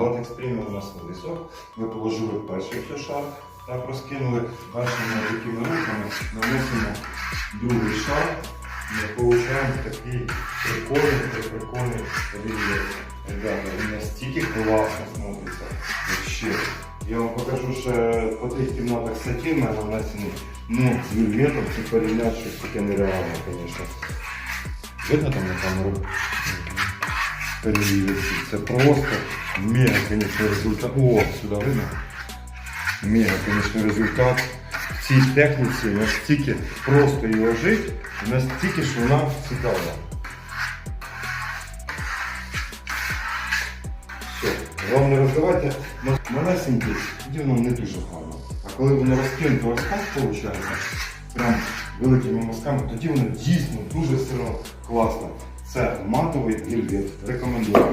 Латекс преміум у нас висок. Ми положили перший шар, так розкинули. Далі ми такими руками наносимо другий шар. Ми отримуємо такий прикольний, прикольний рельєф. Ребята, він настільки класно смотриться. Вообще. Я вам покажу ще по тих кімнатах сатін мене нанесені. Ну, з вельветом це порівняти щось таке нереальне, звісно. Видно там на камеру? Перевірити. Це просто мега, звісно, результат. О, сюди видно. Мега, звісно, результат. В цій техніці настільки просто її ложить, настільки, що вона цікава. Все, головне роздавайте малесенькі, тоді воно не дуже гарно. А коли воно розкинуто розказ, виходить, прям великими мазками, тоді воно дійсно дуже сильно класно. Це матовий вільвет. Рекомендую.